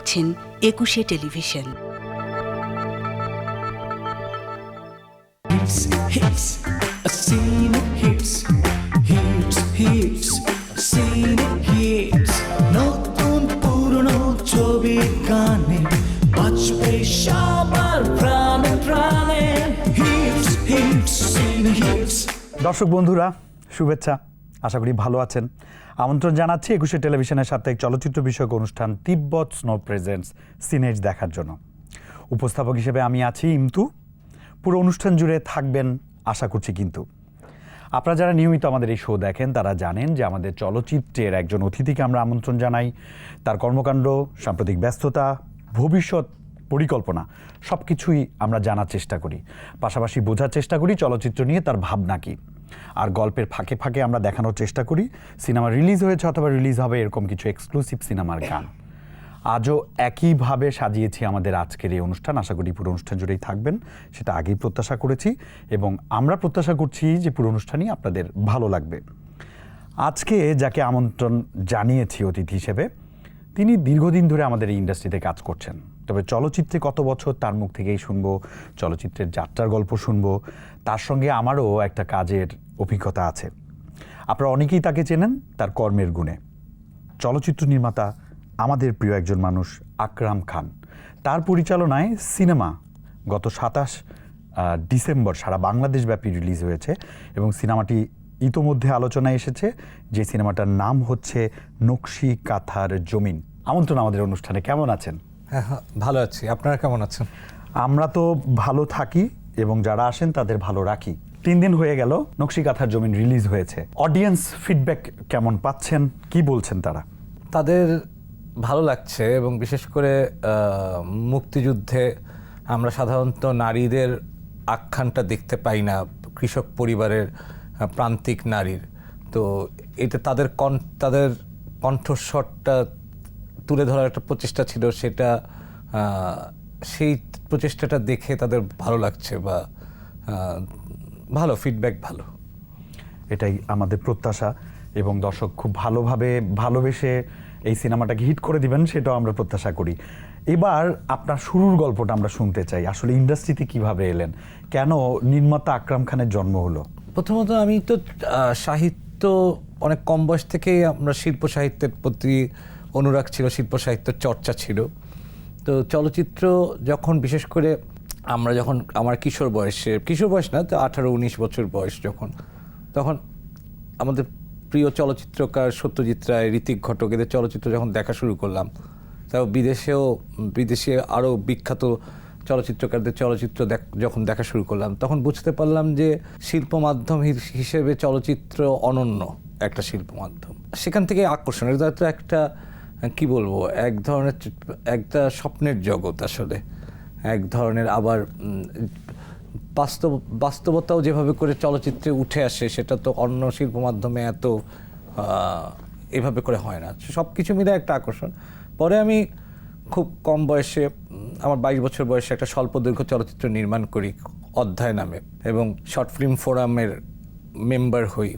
দেখছেন Ekushey television. Hits, hits, a scene hits, hits, hits, a scene hits. নতুন পুরনো ছবির গানে সবার প্রাণে প্রাণে দর্শক বন্ধুরা শুভেচ্ছা। আশা করি ভালো আছেন। আমন্ত্রণ জানাচ্ছি একুশে টেলিভিশনের সাপ্তাহিক চলচ্চিত্র বিষয়ক অনুষ্ঠান তিব্বত স্নো প্রেজেন্টস, সিনেজ দেখার জন্য। উপস্থাপক হিসেবে আমি আছি ইমতু। পুরো অনুষ্ঠান জুড়ে থাকবেন আশা করছি কিন্তু। আপনারা যারা নিয়মিত আমাদের এই শো দেখেন, তারা জানেন যে আমাদের চলচ্চিত্রের একজন অতিথিকে আমরা আমন্ত্রণ জানাই। তার কর্মকাণ্ড, সাম্প্রতিক ব্যস্ততা, ভবিষ্যৎ পরিকল্পনা সব কিছুই আমরা জানার চেষ্টা করি। পাশাপাশি বোঝার চেষ্টা করি চলচ্চিত্র নিয়ে তার ভাবনা কী। আর গল্পের ফাঁকে ফাঁকে আমরা দেখানোর চেষ্টা করি। সিনেমা রিলিজ হয়েছে অথবা রিলিজ হবে এরকম কিছু এক্সক্লুসিভ সিনেমার গান। আজও একইভাবে সাজিয়েছি আমাদের আজকের এই অনুষ্ঠান। আশা করি পুরো অনুষ্ঠান জুড়েই থাকবেন। সেটা আগেই প্রত্যাশা করেছি এবং আমরা প্রত্যাশা করছি যে পুরো অনুষ্ঠানই আপনাদের ভালো লাগবে। আজকে যাকে আমন্ত্রণ জানিয়েছি অতিথি হিসেবে, তিনি দীর্ঘদিন ধরে আমাদের এই ইন্ডাস্ট্রিতে কাজ করছেন। তবে চলচ্চিত্রে কত বছর তার মুখ থেকেই শুনব, চলচ্চিত্রের যাত্রার গল্প শুনব, তার সঙ্গে আমারও একটা কাজের অভিজ্ঞতা আছে। আপনারা অনেকেই তাকে চেনেন তার কর্মের গুণে। চলচ্চিত্র নির্মাতা আমাদের প্রিয় একজন মানুষ আকরাম খান। তার পরিচালনায় সিনেমা গত সাতাশ ডিসেম্বর সারা বাংলাদেশব্যাপী রিলিজ হয়েছে এবং সিনেমাটি ইতোমধ্যে আলোচনায় এসেছে। যে সিনেমাটার নাম হচ্ছে নকশি কাথার জমিন। আমন্ত্রণ আমাদের অনুষ্ঠানে। কেমন আছেন? হ্যাঁ হ্যাঁ, ভালো আছি। আপনারা কেমন আছেন? আমরা তো ভালো থাকি এবং যারা আসেন তাদের ভালো রাখি। তিন দিন হয়ে গেল নকশি কাথার জমিন রিলিজ হয়েছে। অডিয়েন্স ফিডব্যাক কেমন পাচ্ছেন? কি বলছেন তারা? তাদের ভালো লাগছে এবং বিশেষ করে মুক্তিযুদ্ধে আমরা সাধারণত নারীদের আখ্যানটা দেখতে পাই না কৃষক পরিবারের প্রান্তিক নারীর। তো এটা তাদের কণ্ঠ তাদের কণ্ঠস্বরটা তুলে ধরার একটা প্রচেষ্টা ছিল সেটা সেই প্রচেষ্টাটা দেখে তাদের ভালো লাগছে বা ভালো ফিডব্যাক ভালো। এটাই আমাদের প্রত্যাশা এবং দর্শক খুব ভালোভাবে ভালোবেসে এই সিনেমাটাকে হিট করে দিবেন সেটাও আমরা প্রত্যাশা করি। এবার আপনার শুরুর গল্পটা আমরা শুনতে চাই আসলে ইন্ডাস্ট্রিতে কীভাবে এলেন? কেন নির্মাতা আকরাম খানের জন্ম হলো? প্রথমত আমি তো সাহিত্য অনেক কম বয়স থেকেই আমরা শিল্প সাহিত্যের প্রতি অনুরাগ ছিল, শিল্প সাহিত্যের চর্চা ছিল। তো চলচ্চিত্র যখন, বিশেষ করে আমরা যখন, আমার কিশোর বয়সে, কিশোর বয়স না, তো আঠারো উনিশ বছর বয়স যখন, তখন আমাদের প্রিয় চলচ্চিত্রকার সত্যজিৎ রায়, ঋতিক ঘটক, এদের চলচ্চিত্র যখন দেখা শুরু করলাম, তাও বিদেশেও, বিদেশে আরও বিখ্যাত চলচ্চিত্রকারদের চলচ্চিত্র যখন দেখা শুরু করলাম, তখন বুঝতে পারলাম যে শিল্প মাধ্যম হিসেবে চলচ্চিত্র অনন্য একটা শিল্প মাধ্যম। সেখান থেকে আকর্ষণ এটা তো একটা কি বলব? এক ধরনের একটা স্বপ্নের জগৎ আসলে। এক ধরনের আবার বাস্তব, বাস্তবতাও যেভাবে করে চলচ্চিত্রে উঠে আসে, সেটা তো অন্য শিল্প মাধ্যমে এত এভাবে করে হয় না। সব কিছু মিলে একটা আকর্ষণ। পরে আমি খুব কম বয়সে আমার বাইশ বছর বয়সে একটা স্বল্প দৈর্ঘ্য চলচ্চিত্র নির্মাণ করি, অধ্যায় নামে, এবং শর্ট ফিল্ম ফোরামের মেম্বার হই।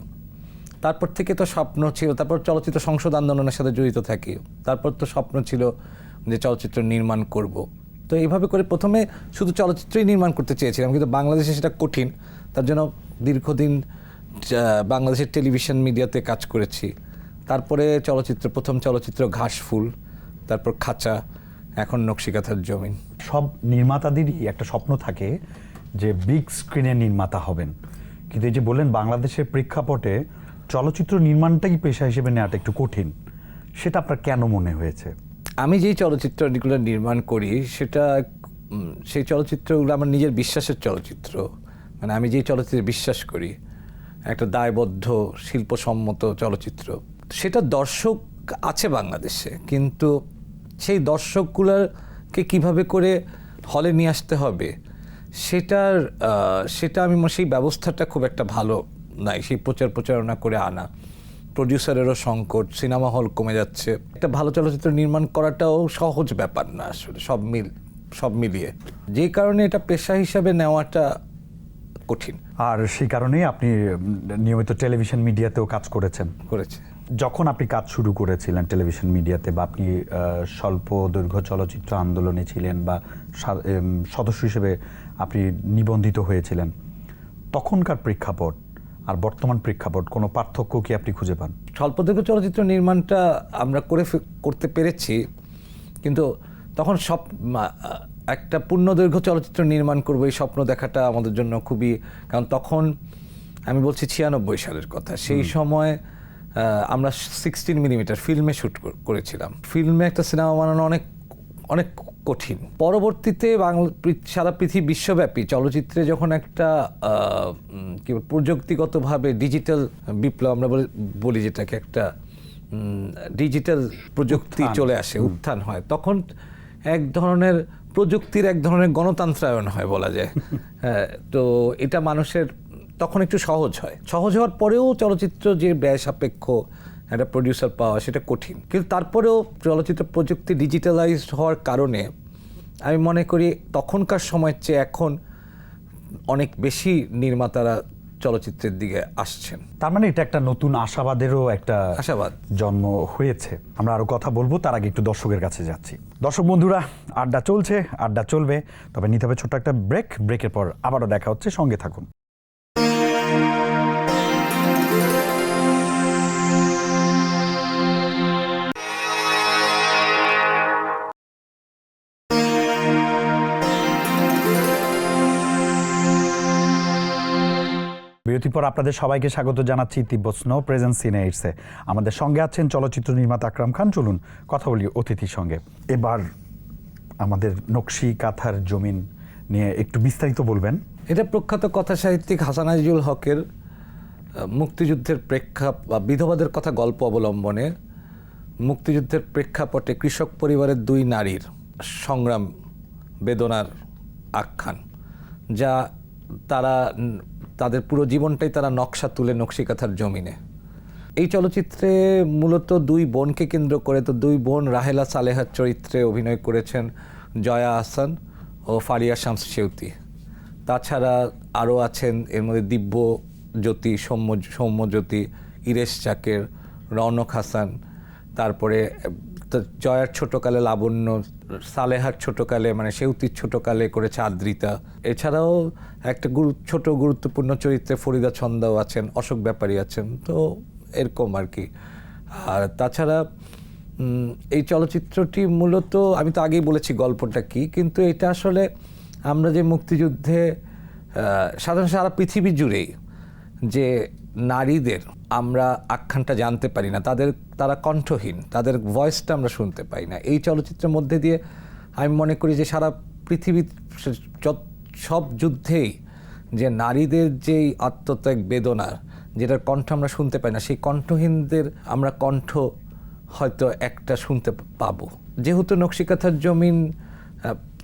তারপর থেকে তো স্বপ্ন ছিল, তারপর চলচ্চিত্র সংসদ আন্দোলনের সাথে জড়িত থাকি। তারপর তো স্বপ্ন ছিল যে চলচ্চিত্র নির্মাণ করব। তো এইভাবে করে প্রথমে শুধু চলচ্চিত্রই নির্মাণ করতে চেয়েছিলাম, কিন্তু বাংলাদেশে সেটা কঠিন। তার জন্য দীর্ঘদিন বাংলাদেশের টেলিভিশন মিডিয়াতে কাজ করেছি। তারপরে চলচ্চিত্র, প্রথম চলচ্চিত্র ঘাসফুল তারপর খাঁচা, এখন নকশিকাথার জমিন। সব নির্মাতাদেরই একটা স্বপ্ন থাকে যে বিগ স্ক্রিনে নির্মাতা হবেন। কিন্তু এই যে বললেন বাংলাদেশের প্রেক্ষাপটে চলচ্চিত্র নির্মাণটাই পেশা হিসেবে নেওয়াটা একটু কঠিন। সেটা আপনার কেন মনে হয়েছে? আমি যেই চলচ্চিত্রগুলো নির্মাণ করি, সেটা সেই চলচ্চিত্রগুলো আমার নিজের বিশ্বাসের চলচ্চিত্র। মানে আমি যেই চলচ্চিত্রে বিশ্বাস করি, একটা দায়বদ্ধ, শিল্পসম্মত চলচ্চিত্র। সেটা দর্শক আছে বাংলাদেশে, কিন্তু সেই দর্শকগুলোকে কীভাবে করে হলে নিয়ে আসতে হবে, সেটার সেটা আমি সেই ব্যবস্থাটা খুব একটা ভালো নাই সেই প্রচার প্রচারণা করে আনা। প্রডিউসারেরও সংকট সিনেমা হল কমে যাচ্ছে। একটা ভালো চলচ্চিত্র নির্মাণ করাটাও সহজ ব্যাপার না আসলে সব মিল সব মিলিয়ে। যে কারণে এটা পেশা হিসাবে নেওয়াটা কঠিন। আর সেই কারণেই আপনি নিয়মিত টেলিভিশন মিডিয়াতেও কাজ করেছেন। করেছে। যখন আপনি কাজ শুরু করেছিলেন টেলিভিশন মিডিয়াতে বা আপনি স্বল্প দৈর্ঘ্য চলচ্চিত্র আন্দোলনে ছিলেন বা সদস্য হিসেবে আপনি নিবন্ধিত হয়েছিলেন তখনকার প্রেক্ষাপট আর বর্তমান প্রেক্ষাপট কোনো পার্থক্য কি আপনি খুঁজে পান? স্বল্পদৈর্ঘ্য চলচ্চিত্র নির্মাণটা আমরা করে করতে পেরেছি কিন্তু তখন সব একটা পূর্ণদৈর্ঘ্য চলচ্চিত্র নির্মাণ করব এই স্বপ্ন দেখাটা আমাদের জন্য খুবই কারণ তখন আমি বলছি ছিয়ানব্বই সালের কথা। সেই সময় আমরা সিক্সটিন মিলিমিটার ফিল্মে শ্যুট করেছিলাম। ফিল্মে একটা সিনেমা বানানো অনেক অনেক কঠিন। পরবর্তীতে বাংলা সারা পৃথিবী বিশ্বব্যাপী চলচ্চিত্রে যখন একটা কি প্রযুক্তিগতভাবে ডিজিটাল বিপ্লব আমরা বলি- বলি যেটাকে একটা ডিজিটাল প্রযুক্তি চলে আসে উত্থান হয় তখন এক ধরনের প্রযুক্তির এক ধরনের গণতন্ত্রায়ন হয় বলা যায়। হ্যাঁ, তো এটা মানুষের তখন একটু সহজ হয়। সহজ হওয়ার পরেও চলচ্চিত্র যে ব্যয় সাপেক্ষ একটা প্রডিউসার পাওয়া সেটা কঠিন। কিন্তু তারপরেও চলচ্চিত্র প্রযুক্তি ডিজিটালাইজড হওয়ার কারণে আমি মনে করি তখনকার সময়ের চেয়ে এখন অনেক বেশি নির্মাতারা চলচ্চিত্রের দিকে আসছেন। তার মানে এটা একটা নতুন আশাবাদেরও একটা আশাবাদ। জন্ম হয়েছে। আমরা আরও কথা বলব তার আগে একটু দর্শকের কাছে যাচ্ছি। দর্শক বন্ধুরা আড্ডা চলছে আড্ডা চলবে তবে নিতে হবে ছোট্ট একটা ব্রেক ব্রেকের পর আবারও দেখা হচ্ছে সঙ্গে থাকুন। বিরতির আপনাদের সবাইকে স্বাগত জানাচ্ছি তিব্বত স্নো প্রেজেন্স সিনেটসে আমাদের সঙ্গে আছেন চলচ্চিত্র নির্মাতা আকরাম খান। চলুন কথা বলি অতিথির সঙ্গে। এবার আমাদের নকশি কাঁথার জমিন নিয়ে একটু বিস্তারিত বলবেন। এটা প্রখ্যাত কথা সাহিত্যিক হাসান আজিজুল হকের মুক্তিযুদ্ধের প্রেক্ষাপ বা বিধবাদের কথা গল্প অবলম্বনে মুক্তিযুদ্ধের প্রেক্ষাপটে কৃষক পরিবারের দুই নারীর সংগ্রাম বেদনার আখ্যান, যা তারা তাদের পুরো জীবনটাই তারা নকশা তুলে নকশিকাথার জমিনে। এই চলচ্চিত্রে মূলত দুই বোনকে কেন্দ্র করে তো দুই বোন রাহেলা সালেহার চরিত্রে অভিনয় করেছেন জয়া আহসান ও ফারিয়া শামস সেউতি তাছাড়া আরও আছেন, এর মধ্যে দিব্য জ্যোতি, সৌম্য সৌম্যজ্যোতি ইরেশ চাকের, রৌনক হাসান, তারপরে জয়ার ছোটকালে লাবণ্য সালেহার ছোটকালে মানে সেউতির ছোটকালে করেছে আদ্রিতা। এছাড়াও একটা গুরু, ছোট গুরুত্বপূর্ণ চরিত্রে ফরিদা ছন্দাও আছেন, অশোক ব্যাপারী আছেন, তো এরকম আর কি। আর তাছাড়া এই চলচ্চিত্রটি মূলত, আমি তো আগেই বলেছি গল্পটা কি, কিন্তু এটা আসলে আমরা যে মুক্তিযুদ্ধে সাধারণ সারা পৃথিবী জুড়েই যে নারীদের আমরা আখ্যানটা জানতে পারি না। তাদের, তারা কণ্ঠহীন, তাদের ভয়েসটা আমরা শুনতে পাই না। এই চলচ্চিত্রের মধ্যে দিয়ে আমি মনে করি যে সারা পৃথিবী যত- সব যুদ্ধেই যে নারীদের যেই আত্মত্যাগ বেদনার যেটার কণ্ঠ আমরা শুনতে পাই না, সেই কণ্ঠহীনদের আমরা কণ্ঠ হয়তো একটা শুনতে পাবো। যেহেতু নকশিকাথার জমিন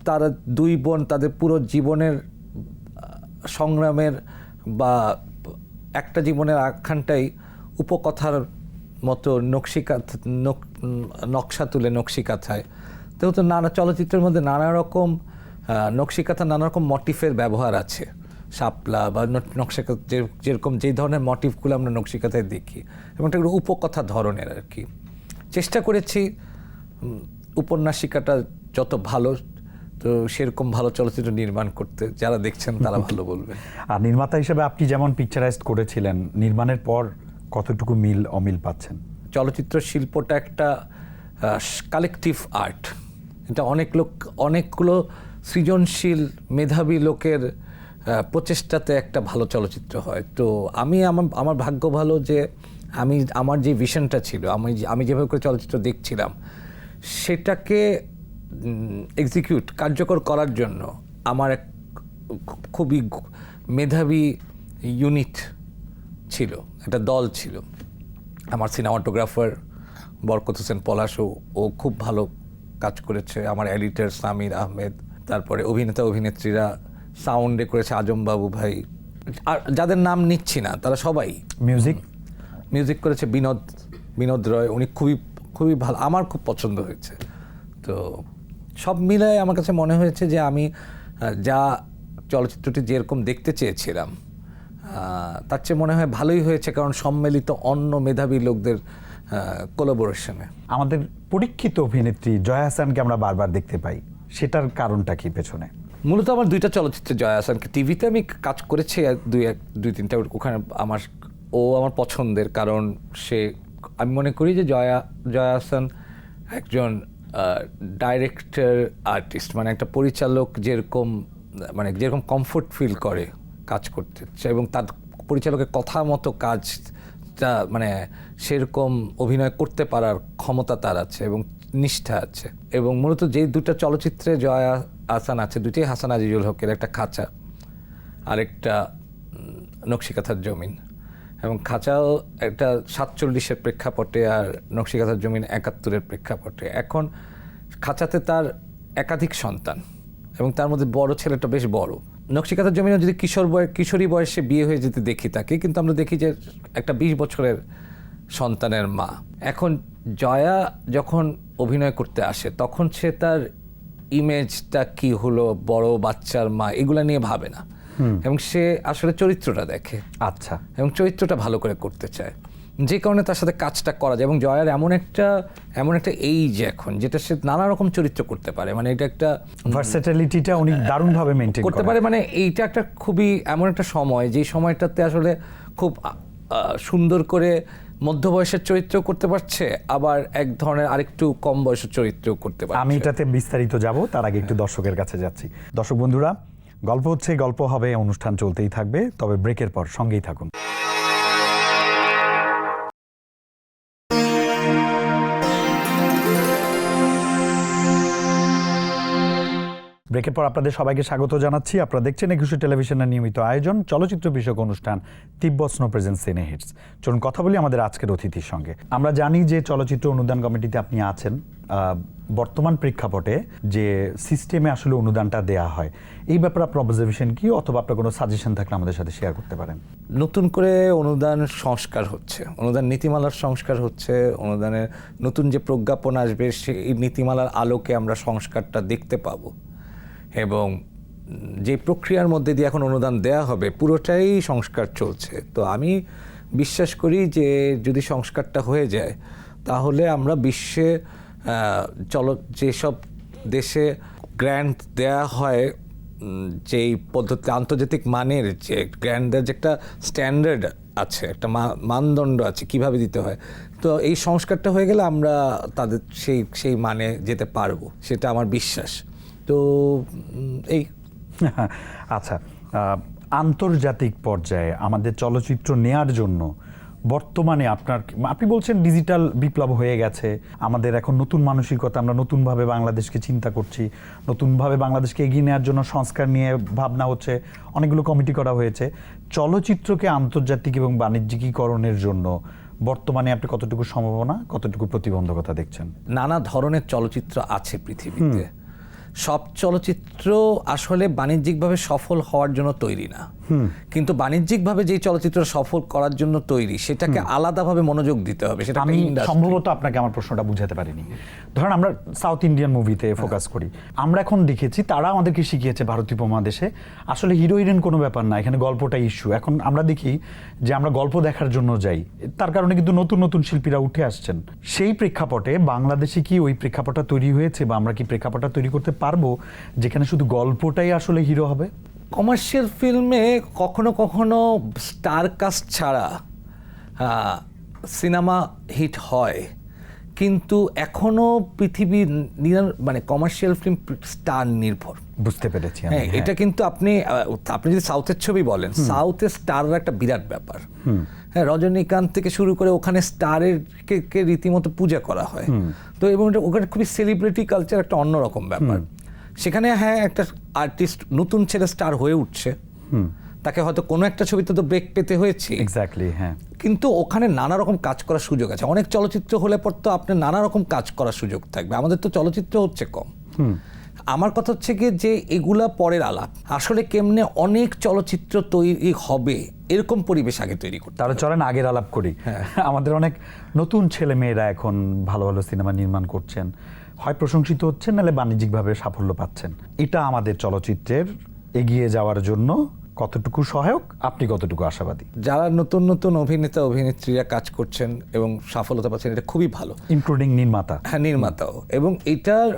তারা দুই বোন, তাদের পুরো জীবনের সংগ্রামের বা একটা জীবনের আখ্যানটাই উপকথার মতো নকশিকাথ নক- নকশা তুলে নকশিকাথায়। তো নানা চলচ্চিত্রের মধ্যে নানা রকম নকশিকাথা নানা রকম মটিফের ব্যবহার আছে। শাপলা বা নকশিকা যে- যেরকম যেই ধরনের মটিফগুলো আমরা নকশিকাথায় দেখি, এবং একটা উপকথা ধরনের আর কি। চেষ্টা করেছি উপন্যাসিকাটা যত ভালো তো সেরকম ভালো চলচ্চিত্র নির্মাণ করতে যারা দেখছেন তারা ভালো বলবে আর নির্মাতা হিসেবে আপনি যেমন পিকচারাইজড করেছিলেন নির্মাণের পর কতটুকু মিল অমিল পাচ্ছেন? চলচ্চিত্র শিল্পটা একটা কালেকটিভ আর্ট এটা অনেক লোক অনেকগুলো সৃজনশীল মেধাবী লোকের প্রচেষ্টাতে একটা ভালো চলচ্চিত্র হয়। তো আমি আমার আমার ভাগ্য ভালো যে আমি আমার যে ভিশনটা ছিল আমি আমি যেভাবে করে চলচ্চিত্র দেখছিলাম সেটাকে এক্সিকিউট কার্যকর করার জন্য আমার এক খুবই মেধাবী ইউনিট ছিল একটা দল ছিল। আমার সিনেমাটোগ্রাফার বরকত হোসেন পলাশও ও খুব ভালো কাজ করেছে। আমার এডিটর সামির আহমেদ তারপরে অভিনেতা অভিনেত্রীরা সাউন্ডে করেছে আজম বাবু ভাই। আর যাদের নাম নিচ্ছি না তারা সবাই। মিউজিক মিউজিক করেছে বিনোদ বিনোদ রয় উনি খুবই খুবই ভালো আমার খুব পছন্দ হয়েছে। তো সব মিলায় আমার কাছে মনে হয়েছে যে আমি যা চলচ্চিত্রটি যেরকম দেখতে চেয়েছিলাম তার চেয়ে মনে হয় ভালোই হয়েছে কারণ সম্মিলিত অন্য মেধাবী লোকদের কোলাবোরেশনে আমাদের পরীক্ষিত অভিনেত্রী জয়া হাসানকে আমরা বারবার দেখতে পাই। সেটার কারণটা কি পেছনে? মূলত আমার দুইটা চলচ্চিত্রে জয়া হাসানকে টিভিতে আমি কাজ করেছি দুই এক দুই তিনটা ওখানে আমার ও আমার পছন্দের কারণ সে আমি মনে করি যে জয়া জয়া হাসান একজন ডাইরেক্টর আর্টিস্ট মানে একটা পরিচালক যেরকম মানে যেরকম কমফোর্ট ফিল করে কাজ করতে এবং তার পরিচালকের কথা মতো কাজটা মানে সেরকম অভিনয় করতে পারার ক্ষমতা তার আছে এবং নিষ্ঠা আছে। এবং মূলত যে দুটো চলচ্চিত্রে জয়া আসান আছে দুটি হাসান আজিজুল হকের, একটা খাঁচা আরেকটা নকশিকাথার জমিন। এবং খাঁচাও একটা সাতচল্লিশের প্রেক্ষাপটে আর নকশিকাথার জমিন একাত্তরের প্রেক্ষাপটে। এখন খাঁচাতে তার একাধিক সন্তান এবং তার মধ্যে বড় ছেলেটা বেশ বড়। নকশিকাথার জমিনে যদি কিশোর বয়স কিশোরী বয়সে বিয়ে হয়ে যেতে দেখি তাকে, কিন্তু আমরা দেখি যে একটা বিশ বছরের সন্তানের মা। এখন জয়া যখন অভিনয় করতে আসে, তখন সে তার ইমেজটা কি হলো, বড় বাচ্চার মা, এগুলা নিয়ে ভাবে না। এবং সে আসলে চরিত্রটা দেখে। আচ্ছা। এবং চরিত্রটা ভালো করে করতে চায়। যে কারণে তার সাথে কাজটা করা যায়। এবং জয়ার এমন একটা এমন একটা এইজ এখন যেটা সে নানা রকম চরিত্র করতে পারে। মানে এটা একটা ভার্সেটালিটিটা উনি দারুণভাবে মেনটেন করতে পারে। মানে এইটা একটা খুবই এমন একটা সময় যে সময়টাতে আসলে খুব সুন্দর করে মধ্য বয়সের চরিত্র করতে পারছে। আবার এক ধরনের আরেকটু কম বয়সের চরিত্র করতে পারছে। আমি এটাতে বিস্তারিত যাব। তার আগে একটু দর্শকের কাছে যাচ্ছি। দর্শক বন্ধুরা গল্প হচ্ছে গল্প হবে অনুষ্ঠান চলতেই থাকবে তবে ব্রেকের পর সঙ্গেই থাকুন। ব্রেকের পর আপনাদের সবাইকে স্বাগত জানাচ্ছি। আপনারা দেখছেন একুশে টেলিভিশনের নিয়মিত আয়োজন, চলচ্চিত্র বিষয়ক অনুষ্ঠান, Tibet snow present cine hits. চলুন কথা বলি আমাদের আজকের অতিথির সঙ্গে। আমরা জানি যে চলচ্চিত্র অনুদান কমিটিতে আপনি আছেন। বর্তমান প্রেক্ষাপটে যে সিস্টেমে আসলে অনুদানটা দেয়া হয়, এই ব্যাপারে আপনার অবজারভেশন কি? অথবা আপনার কোনো সাজেশন থাকলে আমাদের সাথে শেয়ার করতে পারেন। নতুন করে অনুদান সংস্কার হচ্ছে, অনুদান নীতিমালার সংস্কার হচ্ছে, অনুদানের নতুন যে প্রজ্ঞাপন আসবে, সেই নীতিমালার আলোকে আমরা সংস্কারটা দেখতে পাবো। এবং যে প্রক্রিয়ার মধ্যে দিয়ে এখন অনুদান দেয়া হবে, পুরোটাই সংস্কার চলছে। তো আমি বিশ্বাস করি যে যদি সংস্কারটা হয়ে যায়, তাহলে আমরা বিশ্বে চল, যেসব দেশে গ্র্যান্ট দেয়া হয় যেই পদ্ধতি, আন্তর্জাতিক মানের যে গ্র্যান্ডের যে একটা স্ট্যান্ডার্ড আছে, একটা মানদণ্ড আছে, কীভাবে দিতে হয়, তো এই সংস্কারটা হয়ে গেলে আমরা তাদের সেই সেই মানে যেতে পারব, সেটা আমার বিশ্বাস। তো এই। আচ্ছা আন্তর্জাতিক পর্যায়ে আমাদের চলচ্চিত্র নেয়ার জন্য বর্তমানে আপনার আপনি বলছেন ডিজিটাল বিপ্লব হয়ে গেছে আমাদের এখন নতুন মানসিকতা আমরা নতুনভাবে বাংলাদেশকে চিন্তা করছি নতুনভাবে বাংলাদেশকে এগিয়ে নেওয়ার জন্য সংস্কার নিয়ে ভাবনা হচ্ছে অনেকগুলো কমিটি করা হয়েছে। চলচ্চিত্রকে আন্তর্জাতিক এবং বাণিজ্যিকীকরণের জন্য বর্তমানে আপনি কতটুকু সম্ভাবনা কতটুকু প্রতিবন্ধকতা দেখছেন? নানা ধরনের চলচ্চিত্র আছে পৃথিবীতে। সব চলচ্চিত্র আসলে বাণিজ্যিকভাবে সফল হওয়ার জন্য তৈরি না। কিন্তু বাণিজ্যিকভাবে যেই চলচ্চিত্র সফল করার জন্য তৈরি সেটাকে আলাদাভাবে মনোযোগ দিতে হবে সেটা আমি সম্ভবত আপনাকে আমার প্রশ্নটা বুঝাতে পারিনি। ধরেন আমরা সাউথ ইন্ডিয়ান মুভিতে ফোকাস করি। আমরা এখন দেখেছি তারা আমাদেরকে শিখিয়েছে ভারতীয় উপমহাদেশে আসলে হিরো হিরোইন কোনো ব্যাপার না এখানে গল্পটা ইস্যু এখন আমরা দেখি যে আমরা গল্প দেখার জন্য যাই তার কারণে কিন্তু নতুন নতুন শিল্পীরা উঠে আসছেন। সেই প্রেক্ষাপটে বাংলাদেশে কি ওই প্রেক্ষাপটটা তৈরি হয়েছে বা আমরা কি প্রেক্ষাপটটা তৈরি করতে পারব যেখানে শুধু গল্পটাই আসলে হিরো হবে? কমার্শিয়াল ফিল্মে কখনো কখনো স্টার কাস্ট ছাড়া সিনেমা হিট হয়। কিন্তু এখনও পৃথিবীর নিরা- মানে কমার্শিয়াল ফিল্ম স্টার নির্ভর। বুঝতে পেরেছি হ্যাঁ হ্যাঁ। এটা কিন্তু আপনি আপনি যদি সাউথের ছবি বলেন সাউথে স্টারের একটা বিরাট ব্যাপার। হ্যাঁ রজনীকান্ত থেকে শুরু করে ওখানে স্টারের কে কে রীতিমতো পূজা করা হয়। তো এবং ওখানে খুবই সেলিব্রিটি কালচার একটা অন্যরকম ব্যাপার। সেখানে হ্যাঁ একটা আর্টিস্ট নতুন ছেলে স্টার হয়ে উঠছে। তাকে হয়তো কোনো একটা ছবিতে তো ব্রেক পেতে হয়েছে। এক্স্যাক্টলি হ্যাঁ। কিন্তু ওখানে নানা রকম কাজ করার সুযোগ আছে। অনেক চলচ্চিত্র হলে পর তো আপনার নানা রকম কাজ করার সুযোগ থাকবে। আমাদের তো চলচ্চিত্র হচ্ছে কম। আমার কথা হচ্ছে কি যে এগুলা পরের আলাপ আসলে কেমনে অনেক চলচ্চিত্র তৈরি হবে এরকম পরিবেশ আগে তৈরি করতে তাহলে চলেন আগের আলাপ করি। হ্যাঁ। আমাদের অনেক নতুন ছেলে মেয়েরা এখন ভালো ভালো সিনেমা নির্মাণ করছেন। হয় প্রশংসিত হচ্ছেন নাহলে বাণিজ্যিকভাবে সাফল্য পাচ্ছেন। এটা আমাদের চলচ্চিত্রের এগিয়ে যাওয়ার জন্য কতটুকু সহায়ক আপনি কতটুকু আশাবাদী? যারা নতুন নতুন অভিনেতা অভিনেত্রীরা কাজ করছেন এবং সফলতা পাচ্ছেন এটা খুবই ভালো। ইনক্লুডিং নির্মাতা। হ্যাঁ নির্মাতাও এবং এটার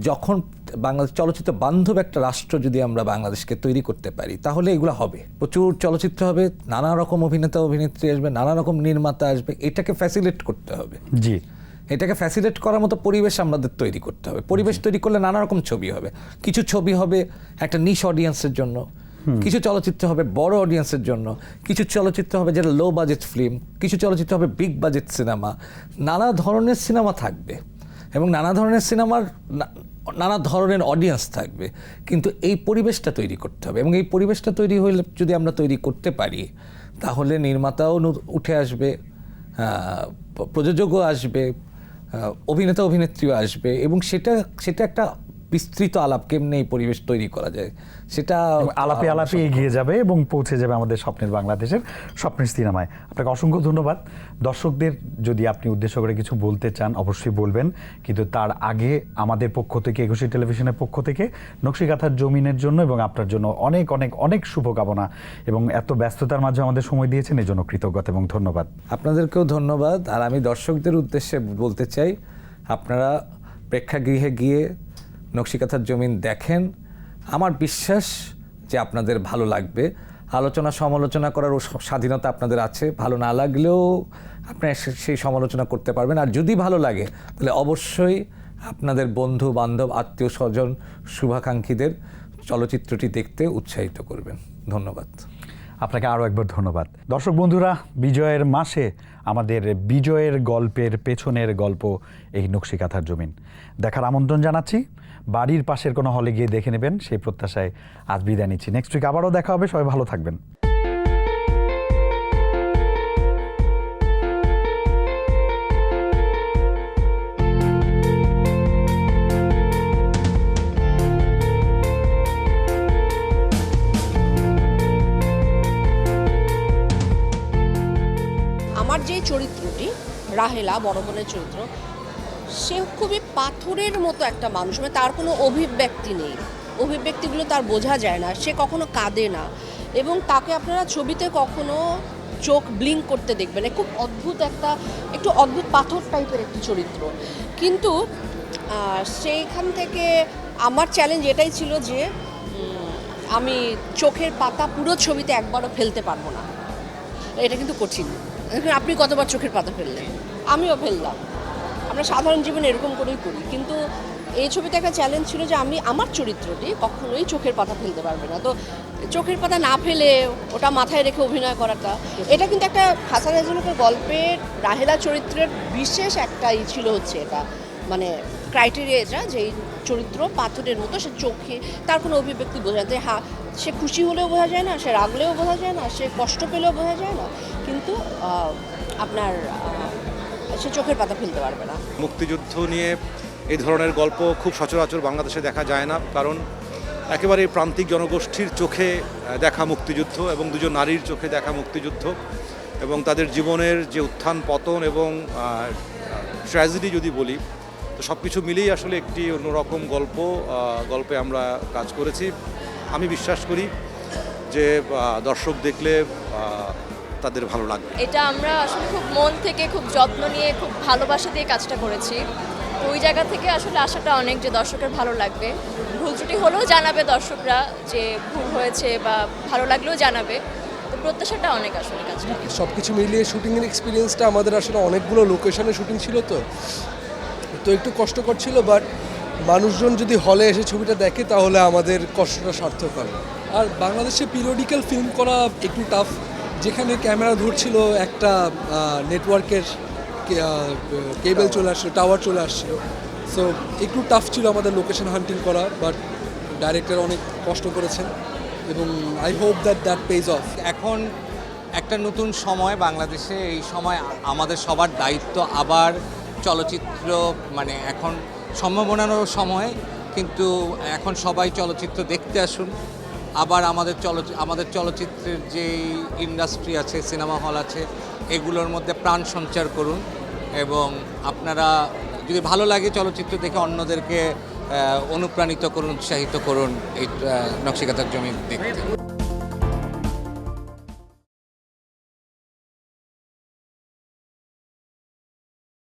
যখন বাংলাদেশ চলচ্চিত্র বান্ধব একটা রাষ্ট্র যদি আমরা বাংলাদেশকে তৈরি করতে পারি তাহলে এগুলো হবে। প্রচুর চলচ্চিত্র হবে নানা রকম অভিনেতা অভিনেত্রী আসবে নানা রকম নির্মাতা আসবে এটাকে ফ্যাসিলেট করতে হবে। জি। এটাকে ফ্যাসিলেট করার মতো পরিবেশ আমাদের তৈরি করতে হবে। পরিবেশ তৈরি করলে নানা রকম ছবি হবে। কিছু ছবি হবে একটা নিশ অডিয়েন্সের জন্য কিছু চলচ্চিত্র হবে বড় অডিয়েন্সের জন্য কিছু চলচ্চিত্র হবে যেটা লো বাজেট ফিল্ম কিছু চলচ্চিত্র হবে বিগ বাজেট সিনেমা নানা ধরনের সিনেমা থাকবে এবং নানা ধরনের সিনেমার নানা ধরনের অডিয়েন্স থাকবে। কিন্তু এই পরিবেশটা তৈরি করতে হবে এবং এই পরিবেশটা তৈরি হলে যদি আমরা তৈরি করতে পারি তাহলে নির্মাতাও উঠে আসবে প্রযোজকও আসবে অভিনেতা অভিনেত্রীও আসবে এবং সেটা সেটা একটা বিস্তৃত আলাপ কেমনে এই পরিবেশ তৈরি করা যায়? সেটা আলাপে আলাপে এগিয়ে যাবে এবং পৌঁছে যাবে আমাদের স্বপ্নের বাংলাদেশের স্বপ্নের সিনেমায়। আপনাকে অসংখ্য ধন্যবাদ। দর্শকদের যদি আপনি উদ্দেশ্য করে কিছু বলতে চান অবশ্যই বলবেন। কিন্তু তার আগে আমাদের পক্ষ থেকে একুশে টেলিভিশনের পক্ষ থেকে নকশিকাথার জমিনের জন্য এবং আপনার জন্য অনেক অনেক অনেক শুভকামনা এবং এত ব্যস্ততার মাঝে আমাদের সময় দিয়েছেন এই জন্য কৃতজ্ঞতা এবং ধন্যবাদ। আপনাদেরকেও ধন্যবাদ। আর আমি দর্শকদের উদ্দেশ্যে বলতে চাই আপনারা প্রেক্ষাগৃহে গিয়ে নকশিকাথার জমিন দেখেন, আমার বিশ্বাস যে আপনাদের ভালো লাগবে। আলোচনা সমালোচনা করারও স- স্বাধীনতা আপনাদের আছে। ভালো না লাগলেও আপনারা সেই সমালোচনা করতে পারবেন। আর যদি ভালো লাগে, তাহলে অবশ্যই আপনাদের বন্ধু বান্ধব আত্মীয় স্বজন শুভাকাঙ্ক্ষীদের চলচ্চিত্রটি দেখতে উৎসাহিত করবেন। ধন্যবাদ। আপনাকে আরও একবার ধন্যবাদ। দর্শক বন্ধুরা, বিজয়ের মাসে আমাদের বিজয়ের গল্পের পেছনের গল্প এই নকশিকাথার জমিন। দেখার আমন্ত্রণ জানাচ্ছি। বাড়ির পাশের কোনো হলে গিয়ে দেখে নেবেন, সেই প্রত্যাশায় আজ বিদায় নিচ্ছি। নেক্সট উইক আবারও দেখা হবে, সবাই ভালো থাকবেন। আমার যে চরিত্রটি, রাহেলা, বড় বোনের চরিত্র সে খুবই পাথরের মতো একটা মানুষ মানে তার কোনো অভিব্যক্তি নেই। অভিব্যক্তিগুলো তার বোঝা যায় না, সে কখনো কাঁদে না। এবং তাকে আপনারা ছবিতে কখনো চোখ ব্লিঙ্ক করতে দেখবেন। খুব অদ্ভুত একটা, একটু অদ্ভুত পাথর টাইপের একটি চরিত্র। কিন্তু সেইখান থেকে আমার চ্যালেঞ্জ এটাই ছিল যে আমি চোখের পাতা পুরো ছবিতে একবারও ফেলতে পারব না। এটা কিন্তু কঠিন। আপনি কতবার চোখের পাতা ফেললেন? আমিও ফেললাম। আমরা সাধারণ জীবনে এরকম করেই করি। কিন্তু এই ছবিতে একটা চ্যালেঞ্জ ছিল যে আমি আমার চরিত্রটি কখনোই চোখের পাতা ফেলতে পারবে না। তো চোখের পাতা না ফেলে ওটা মাথায় রেখে অভিনয় করাটা, এটা কিন্তু একটা হাসান হাজনুকের গল্পের রাহেলা চরিত্রের বিশেষ একটা ই ছিল হচ্ছে এটা। মানে ক্রাইটেরিয়া এটা যে চরিত্র পাথরের মতো সে চোখে, তার কোনো অভিব্যক্তি বোঝা যায় হ্যাঁ সে খুশি হলেও বোঝা যায় না, সে রাগলেও বোঝা যায় না, সে কষ্ট পেলেও বোঝা যায় না। কিন্তু আপনার সে চোখের পাতা ফেলতে পারবে না। মুক্তিযুদ্ধ নিয়ে এই ধরনের গল্প খুব সচরাচর বাংলাদেশে দেখা যায় না, কারণ একেবারে প্রান্তিক জনগোষ্ঠীর চোখে দেখা মুক্তিযুদ্ধ এবং দুজন নারীর চোখে দেখা মুক্তিযুদ্ধ এবং তাদের জীবনের যে উত্থান, পতন এবং ট্র্যাজেডি যদি বলি, তো সব কিছু মিলিয়েই আসলে একটি অন্যরকম গল্প গল্পে আমরা কাজ করেছি। আমি বিশ্বাস করি যে দর্শক দেখলে তাদের ভালো লাগবে। এটা আমরা আসলে খুব মন থেকে খুব যত্ন নিয়ে খুব ভালোবাসা দিয়ে কাজটা করেছি। তো ওই জায়গা থেকে আসলে আশাটা অনেক যে দর্শকের ভালো লাগবে। ভুল ত্রুটি হলেও জানাবে দর্শকরা যে ভুল হয়েছে বা ভালো লাগলেও জানাবে। তো প্রত্যাশাটা অনেক আসলে কাজটা। সব কিছু মিলিয়ে শুটিংয়ের এক্সপিরিয়েন্সটা আমাদের আসলে অনেকগুলো লোকেশনে শুটিং ছিল তো। তো একটু কষ্টকর ছিল বাট মানুষজন যদি হলে এসে ছবিটা দেখে তাহলে আমাদের কষ্টটা সার্থক হবে। আর বাংলাদেশে পিরিয়ডিক্যাল ফিল্ম করা একটু টাফ যেখানে ক্যামেরা ধরছিল, একটা নেটওয়ার্কের কেবল চলে আসছিল টাওয়ার চলে আসছিল। সো একটু টাফ ছিল আমাদের লোকেশন হান্টিং করা বাট ডাইরেক্টর অনেক কষ্ট করেছেন এবং I hope that that page of এখন একটা নতুন সময় বাংলাদেশে, এই সময় আমাদের সবার দায়িত্ব আবার চলচ্চিত্র মানে এখন সম্ভাবনারও সময়, কিন্তু এখন সবাই চলচ্চিত্র দেখতে আসুন। আবার আমাদের চল আমাদের চলচ্চিত্রের যে ইন্ডাস্ট্রি আছে সিনেমা হল আছে, এগুলোর মধ্যে প্রাণ সঞ্চার করুন এবং আপনারা যদি ভালো লাগে চলচ্চিত্র দেখে অন্যদেরকে অনুপ্রাণিত করুন, উৎসাহিত করুন, এই নকশিকাতার জমি দেখতে।